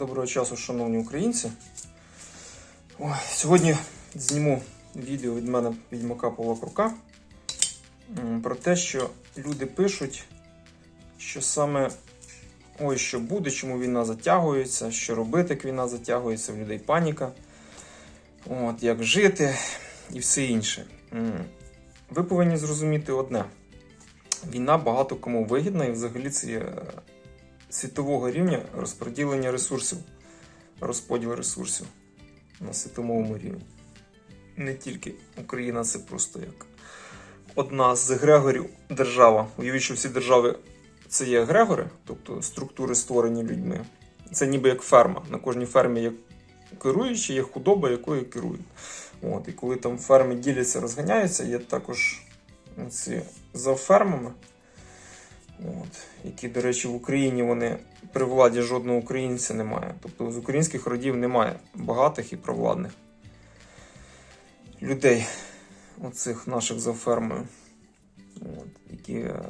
Доброго часу, шановні українці. Ой, сьогодні зніму відео від мене відьмака Павла Крука про те, що люди пишуть, що саме ой, що буде, чому війна затягується, що робити, як війна затягується, в людей паніка, от, як жити і все інше. Ви повинні зрозуміти одне: війна багато кому вигідна, і взагалі це є світового рівня розподілення ресурсів, розподіл ресурсів на світовому рівні. Не тільки Україна, це просто як одна з егрегорів держава. Уявіть, що всі держави це є егрегори, тобто структури створені людьми. Це ніби як ферма. На кожній фермі є керуючі, є худоба, якою керують. От, і коли там ферми діляться, розганяються, є також ці за фермами. От, які, до речі, в Україні вони при владі жодного українця немає. Тобто з українських родів немає багатих і провладних людей, оцих наших за фермою, от, які е,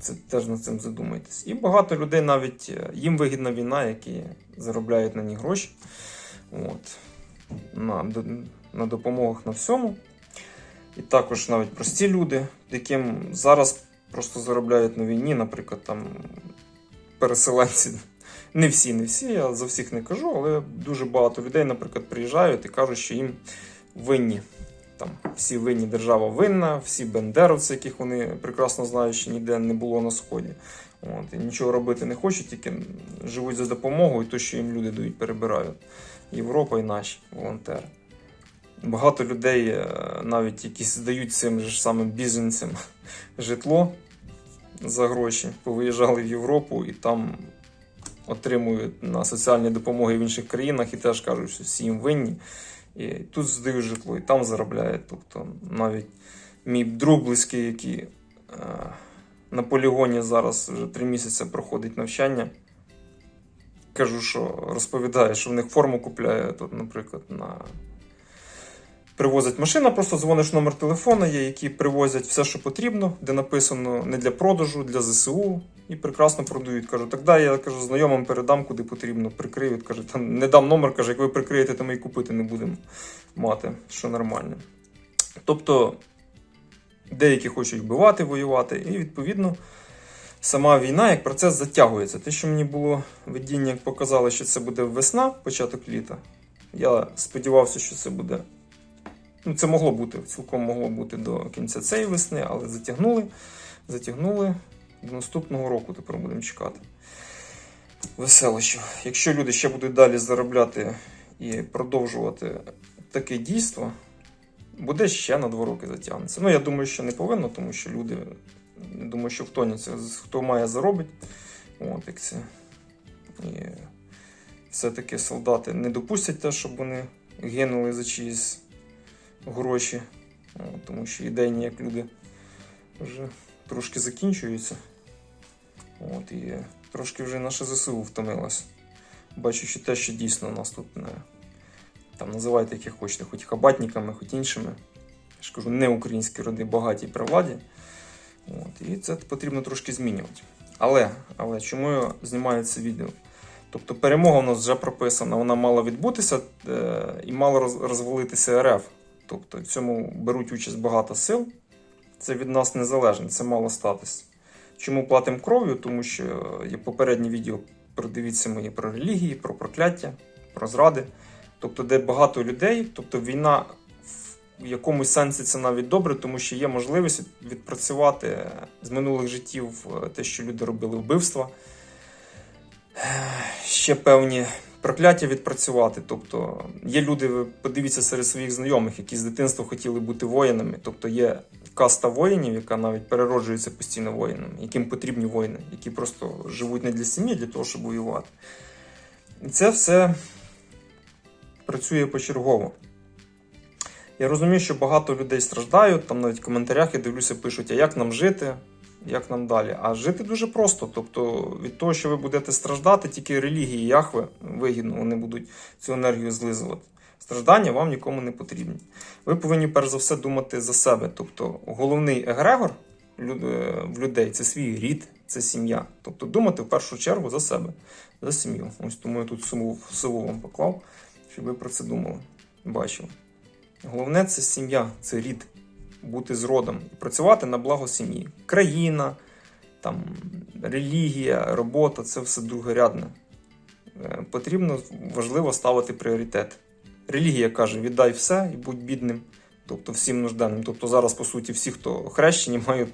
це теж над цим задумайтесь. І багато людей навіть е, їм вигідна війна, які заробляють на ній гроші. От, на, на допомогах на всьому. І також навіть прості люди, яким зараз просто заробляють на війні, наприклад, там переселенці. Не всі, не всі, я за всіх не кажу, але дуже багато людей, наприклад, приїжджають і кажуть, що їм винні. Там всі винні, держава винна, всі бендеровці, яких вони прекрасно знають, що ніде не було на сході. От, і нічого робити не хочуть, тільки живуть за допомогою, і то, що їм люди дають, перебирають. Європа і наші волонтери. Багато людей, е, навіть які здають цим же самим біженцям житло за гроші, повиїжджали в Європу і там отримують на соціальні допомоги в інших країнах і теж кажуть, що всі їм винні. І тут здають житло, і там заробляють. Тобто навіть мій друг близький, який е, на полігоні зараз вже три місяці проходить навчання. Кажу, що розповідає, що в них форму купляє, тут, наприклад, на привозять машина, просто дзвониш номер телефона, є, які привозять все, що потрібно, де написано не для продажу, для ЗСУ, і прекрасно продають. Кажу, дай я кажу, знайомим передам, куди потрібно, прикриють. Каже, там не дам номер, каже, як ви прикриєте, то ми і купити не будемо мати, що нормально. Тобто деякі хочуть вбивати, воювати, і відповідно. Сама війна як процес затягується. Те, що мені було видіння, як показали, що це буде весна, початок літа. Я сподівався, що це буде Ну, це могло бути, цілком могло бути до кінця цієї весни, але затягнули. Затягнули до наступного року, тепер будемо чекати. Веселощів. Якщо люди ще будуть далі заробляти і продовжувати таке дійство, буде ще на два роки затягнеться. Ну, я думаю, що не повинно, тому що люди, я думаю, що втоняться, хто має заробить. От, як це. І все-таки солдати не допустять те, щоб вони гинули за чиїсь гроші, тому що ідейні як люди вже трошки закінчуються. От, і трошки вже наше ЗСУ втомилось. Бачучи те, що дійсно нас тут не там називайте як хочете, хоч хабатниками, хоч іншими. Я ж кажу, не українські роди багаті при владі. От, і це потрібно трошки змінювати. Але, але чому я знімаю це відео? Тобто перемога у нас вже прописана, вона мала відбутися е, і мала розвалитися РФ. Тобто в цьому беруть участь багато сил. Це від нас не залежно, це мало статись. Чому платимо кров'ю? Тому що є попереднє відео, продивіться мої про релігії, про прокляття, про зради. Тобто, де багато людей, тобто війна в якомусь сенсі це навіть добре, тому що є можливість відпрацювати з минулих життів е, те, що люди робили вбивства. Е, Ще певні прокляття відпрацювати. Тобто є люди, ви подивіться серед своїх знайомих, які з дитинства хотіли бути воїнами. Тобто є каста воїнів, яка навіть перероджується постійно воїнами, яким потрібні воїни, які просто живуть не для сім'ї, для того, щоб воювати. І це все працює почергово. Я розумію, що багато людей страждають, там навіть в коментарях я дивлюся, пишуть, а як нам жити, як нам далі. А жити дуже просто. Тобто від того, що ви будете страждати, тільки релігії Яхве вигідно, вони будуть цю енергію злизувати. Страждання вам нікому не потрібні. Ви повинні перш за все думати за себе. Тобто головний егрегор е, в людей це свій рід, це сім'я. Тобто думати в першу чергу за себе, за сім'ю. Ось тому я тут сову, сову вам поклав, щоб ви про це думали, бачили. Головне це сім'я, це рід, бути з родом і працювати на благо сім'ї. Країна, там, релігія, робота це все другорядне. Е, Потрібно важливо ставити пріоритет. Релігія каже: віддай все і будь бідним, тобто всім нужденним. Тобто зараз, по суті, всі, хто хрещені, мають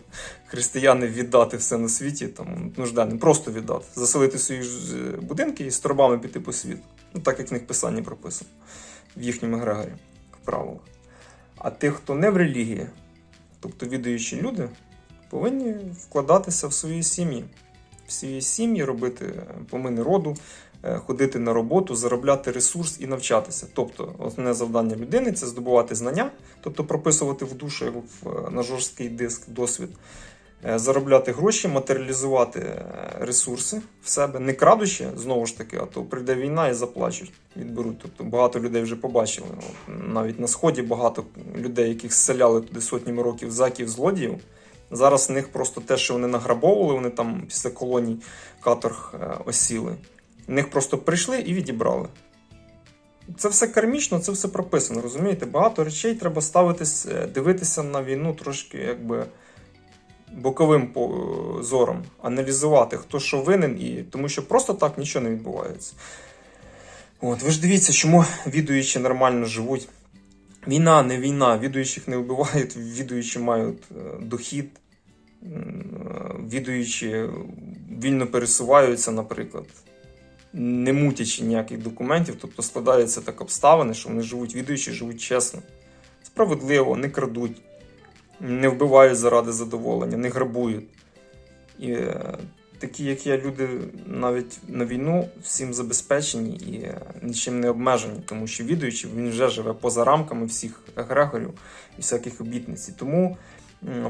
християни віддати все на світі там, нужденним, просто віддати, заселити свої е, будинки і з торбами піти по світу. Ну, так як в них в писанні прописано в їхньому егрегорі, в правилах. А тих, хто не в релігії, тобто відаючі люди, повинні вкладатися в свої сім'ї. В свої сім'ї робити помини роду, е, ходити на роботу, заробляти ресурс і навчатися. Тобто, основне завдання людини це здобувати знання, тобто прописувати в як в- на жорсткий диск досвід, е, заробляти гроші, матеріалізувати е, ресурси в себе, не крадучи, знову ж таки, а то прийде війна і заплачуть, відберуть. Тобто багато людей вже побачили. Навіть на сході багато людей, яких зселяли туди сотнями років заків злодіїв. Зараз в них просто те, що вони награбовували, вони там після колоній каторг е, осіли. В них просто прийшли і відібрали. Це все кармічно, це все прописано, розумієте? Багато речей треба ставитись, е, дивитися на війну трошки якби боковим по- зором, аналізувати, хто що винен, і тому що просто так нічого не відбувається. От, ви ж дивіться, чому відуючі нормально живуть. Війна, не війна, відуючих не вбивають, відуючі мають е, дохід, е, відуючі вільно пересуваються, наприклад, не мутячи ніяких документів, тобто складаються так обставини, що вони живуть відуючі, живуть чесно, справедливо, не крадуть, не вбивають заради задоволення, не грабують. І е, такі, як я, люди навіть на війну всім забезпечені і е, нічим не обмежені, тому що відуючи, він вже живе поза рамками всіх Грегорів і всяких обітниць. Тому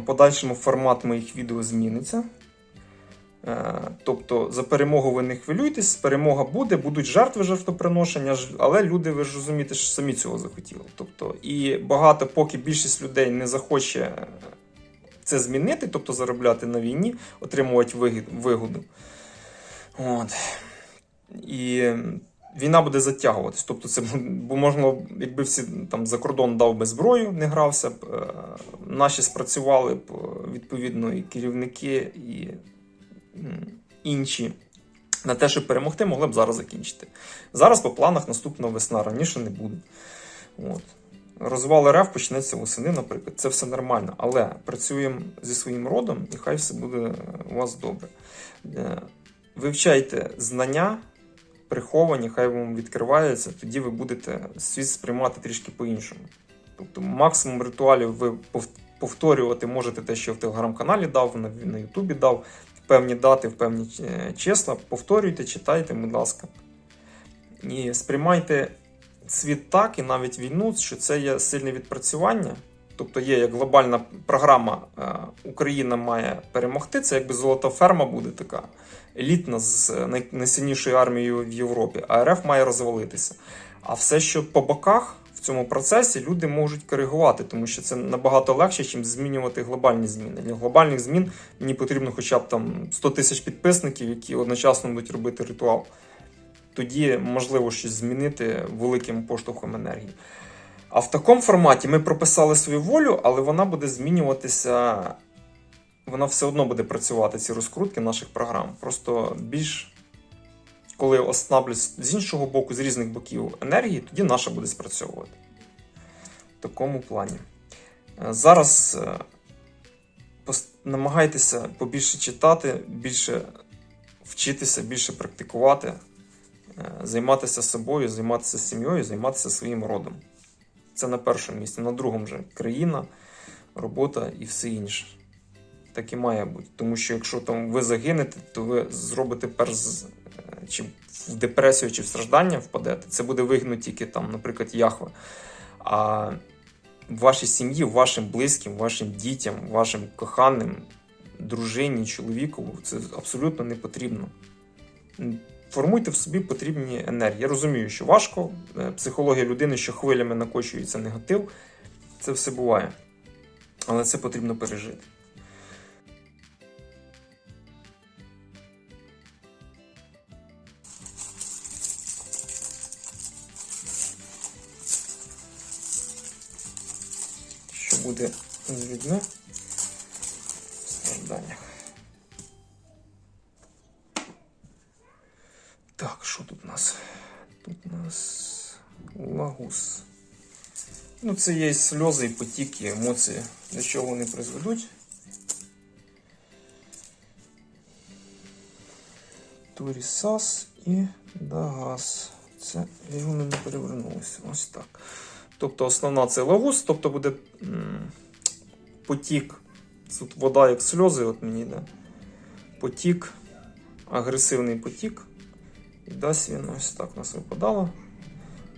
подальшому формат моїх відео зміниться. Е, Тобто за перемогу ви не хвилюйтесь, перемога буде, будуть жертви жертвоприношення, але люди, ви ж розумієте, що самі цього захотіли. Тобто, і багато, поки більшість людей не захоче е, це змінити, тобто заробляти на війні, отримувати вигоду. От. І війна буде затягуватись. Тобто, це бо можна, якби всі там за кордон дав би зброю, не грався б, е, наші спрацювали б відповідно і керівники, і інші. На те, щоб перемогти, могли б зараз закінчити. Зараз по планах наступна весна, раніше не буде. От. Розвал РФ почнеться восени, наприклад. Це все нормально. Але працюємо зі своїм родом, і хай все буде у вас добре. Е, Вивчайте знання, приховані, хай вам відкриваються, тоді ви будете світ сприймати трішки по-іншому. Тобто, максимум ритуалів ви повторювати можете те, що я в телеграм-каналі дав, на, Ютубі дав, певні дати, в певні е, числа. Повторюйте, читайте, будь ласка. І сприймайте світ так, і навіть війну, що це є сильне відпрацювання. Тобто є як глобальна програма е, Україна має перемогти. Це якби золота ферма буде така елітна з найсильнішою армією в Європі, а РФ має розвалитися. А все, що по боках цьому процесі, люди можуть коригувати, тому що це набагато легше, ніж змінювати глобальні зміни. Для глобальних змін мені потрібно хоча б там 100 тисяч підписників, які одночасно будуть робити ритуал. Тоді можливо щось змінити великим поштовхом енергії. А в такому форматі ми прописали свою волю, але вона буде змінюватися. Вона все одно буде працювати, ці розкрутки наших програм. Просто більш коли ослаблять з іншого боку, з різних боків енергії, тоді наша буде спрацьовувати. В такому плані. Е, Зараз е, намагайтеся побільше читати, більше вчитися, більше практикувати, е, займатися собою, займатися сім'єю, займатися своїм родом. Це на першому місці. На другому же країна, робота і все інше. Так і має бути. Тому що якщо там ви загинете, то ви зробите перш чи в депресію, чи в страждання впадете. Це буде вигідно тільки там, наприклад, Яхве. А в вашій сім'ї, вашим близьким, вашим дітям, вашим коханим, дружині, чоловіку це абсолютно не потрібно. Формуйте в собі потрібні енергії. Я розумію, що важко. е, Психологія людини, що хвилями накочується негатив, це все буває. Але це потрібно пережити. Буде з людьми в стражданнях. Так, що тут у нас? Тут у нас лагус. Ну, це є сльози, потіки, емоції. До чого вони призведуть? Турісас і Дагас. Це вони не перевернулися. Ось так. Тобто основна це лагус, тобто буде потік. Тут вода як сльози, от мені йде. Потік, агресивний потік. І дасть він ось так нас випадало.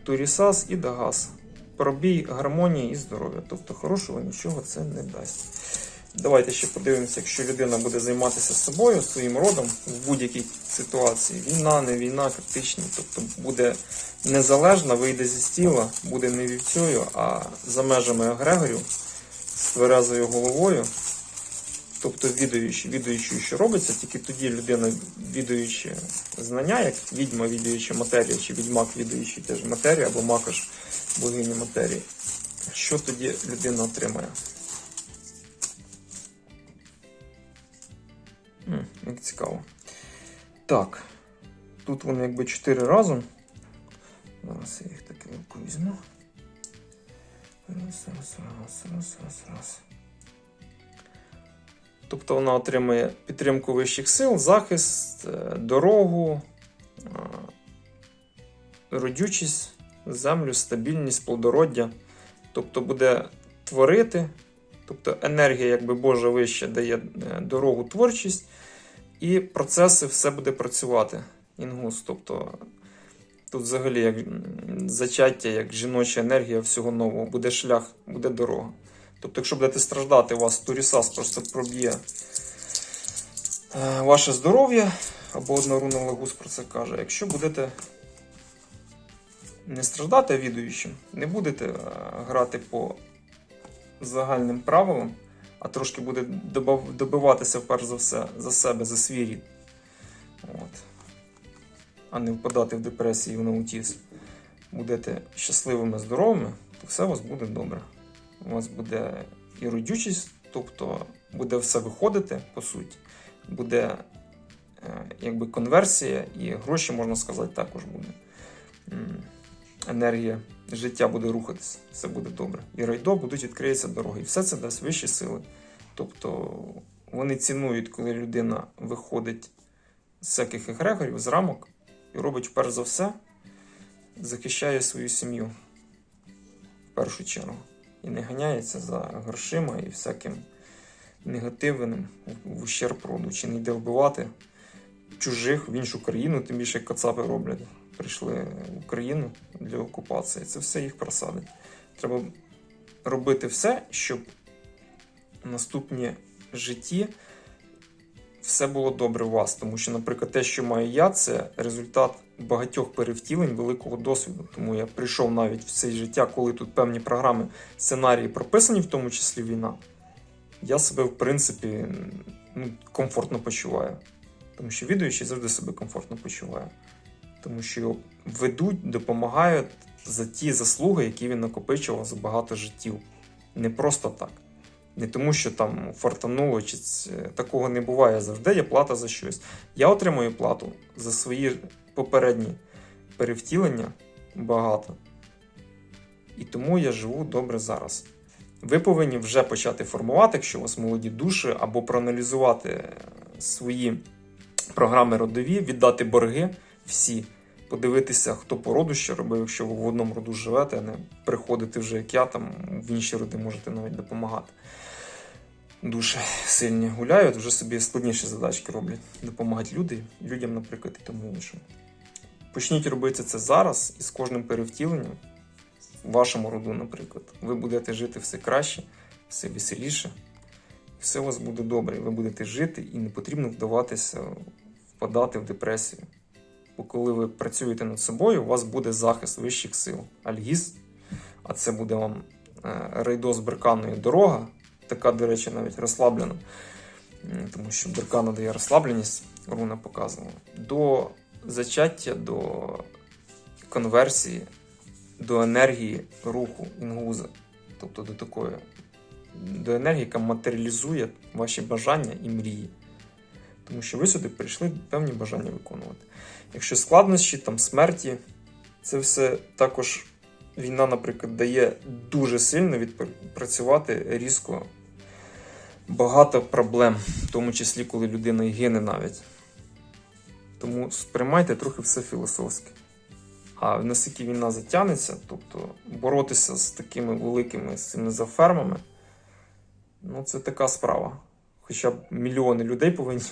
Турісас і Дагас. Пробій гармонії і здоров'я. Тобто хорошого нічого це не дасть. Давайте ще подивимося, якщо людина буде займатися собою, своїм родом в будь-якій ситуації. Війна, не війна, критичні. Тобто буде незалежна, вийде зі стіла, буде не вівцею, а за межами агрегорів, з тверезою головою. Тобто відаючи, відаючи, що робиться, тільки тоді людина, відаючи знання, як відьма, відаючи матерію, чи відьмак, відаючи теж матерію, або макаш богині матерії. Що тоді людина отримає? Як цікаво. Так. Тут вони якби чотири разом. Зараз я їх таки візьму. Раз, раз, раз, раз, раз, раз. Тобто вона отримує підтримку вищих сил, захист, е, дорогу, е, родючість, землю, стабільність, плодороддя. Тобто буде творити, тобто енергія, якби Божа вища, дає е, дорогу творчість, і процеси все буде працювати. Інгус. Тобто тут взагалі як зачаття, як жіноча енергія всього нового, буде шлях, буде дорога. Тобто, якщо будете страждати, у вас турісас просто проб'є е, ваше здоров'я, або одноруна лагус про це каже. Якщо будете не страждати відуючим, не будете е, грати по загальним правилам, а трошки буде добиватися перш за все за себе, за свій рід. От. А не впадати в депресію в наутіз. Будете щасливими, здоровими, то все у вас буде добре. У вас буде і родючість, тобто буде все виходити, по суті. Буде е, якби конверсія, і гроші, можна сказати, також буде. Енергія життя буде рухатися, все буде добре. І райдо будуть відкриються дороги. І все це дасть вищі сили. Тобто вони цінують, коли людина виходить з всяких егрегорів, з рамок і робить перш за все, захищає свою сім'ю в першу чергу. І не ганяється за грошима і всяким негативним в ущерб роду, чи не йде вбивати чужих в іншу країну, тим більше кацапи роблять. Прийшли в Україну для окупації. Це все їх просадить. Треба робити все, щоб наступні житті все було добре у вас. Тому що, наприклад, те, що маю я, це результат багатьох перевтілень великого досвіду. Тому я прийшов навіть в це життя, коли тут певні програми, сценарії прописані, в тому числі війна. Я себе, в принципі, ну, комфортно почуваю. Тому що відуючий завжди себе комфортно почуває. Тому що його ведуть, допомагають за ті заслуги, які він накопичував за багато життів. Не просто так. Не тому, що там фартануло, чи такого не буває завжди. Є плата за щось. Я отримую плату за свої попередні перевтілення багато. І тому я живу добре зараз. Ви повинні вже почати формувати, якщо у вас молоді душі, або проаналізувати свої програми родові, віддати борги всі, подивитися, хто по роду що робив, якщо ви в одному роду живете, а не приходити вже як я, там в інші роди можете навіть допомагати. Дуже сильні гуляють, вже собі складніші задачки роблять. Допомагати люди, людям, наприклад, і тому іншому. Почніть робити це зараз і з кожним перевтіленням в вашому роду, наприклад, ви будете жити все краще, все веселіше, все у вас буде добре. Ви будете жити і не потрібно вдаватися, впадати в депресію. Бо коли ви працюєте над собою, у вас буде захист вищих сил. Альгіз, а це буде вам е, рейдо з берканою дорога, така, до речі, навіть розслаблена, тому що беркана дає розслабленість, руна показувала. До зачаття, до конверсії, до енергії руху інгуза, тобто до такої до енергії, яка матеріалізує ваші бажання і мрії. Тому що ви сюди прийшли певні бажання виконувати. Якщо складнощі, там смерті, це все також війна, наприклад, дає дуже сильно відпрацювати різко багато проблем, в тому числі, коли людина і гине навіть. Тому сприймайте трохи все філософське. А наскільки війна затягнеться, тобто боротися з такими великими з цими зафермами, ну це така справа. Хоча б мільйони людей повинні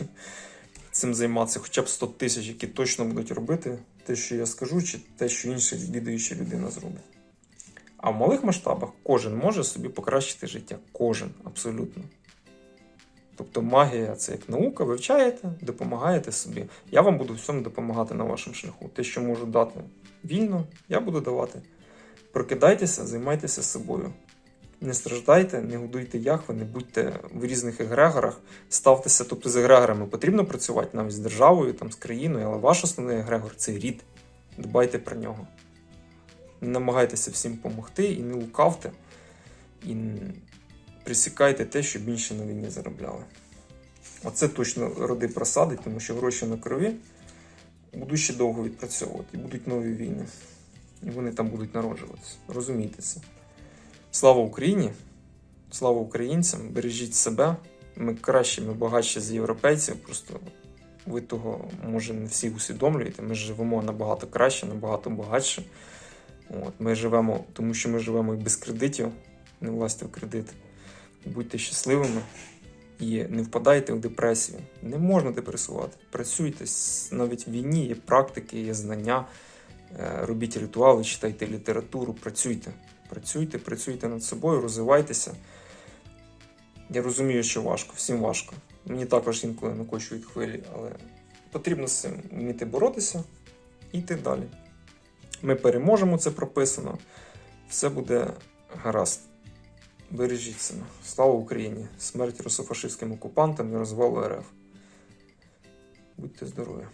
цим займатися, хоча б 100 тисяч, які точно будуть робити те, що я скажу, чи те, що інша відвідуюча людина зробить. А в малих масштабах кожен може собі покращити життя. Кожен абсолютно. Тобто магія це як наука, вивчаєте, допомагаєте собі. Я вам буду всьому допомагати на вашому шляху. Те, що можу дати вільно, я буду давати. Прокидайтеся, займайтеся собою. Не страждайте, не годуйте яхви, не будьте в різних егрегорах, ставтеся, тобто з егрегорами потрібно працювати навіть з державою, там, з країною, але ваш основний егрегор це рід. Дбайте про нього. Не намагайтеся всім допомогти і не лукавте, і присікайте те, щоб інші на війні заробляли. Оце точно роди просадить, тому що гроші на крові будуть ще довго відпрацьовувати, і будуть нові війни. І вони там будуть народжуватися. Розумійте це. Слава Україні! Слава українцям! Бережіть себе. Ми кращі, ми багатші з європейців. Просто ви того, може, не всі усвідомлюєте. Ми живемо набагато краще, набагато багатше. От, ми живемо, тому що ми живемо і без кредитів, не власти в кредит. Будьте щасливими і не впадайте в депресію. Не можна депресувати. Працюйте навіть в війні, є практики, є знання. Е, Робіть ритуали, читайте літературу, працюйте. Працюйте, працюйте над собою, розвивайтеся. Я розумію, що важко, всім важко. Мені також інколи накочують хвилі, але потрібно з цим вміти боротися і йти далі. Ми переможемо, це прописано. Все буде гаразд. Бережіть себе. Слава Україні! Смерть русофашистським окупантам і розвалу РФ. Будьте здорові!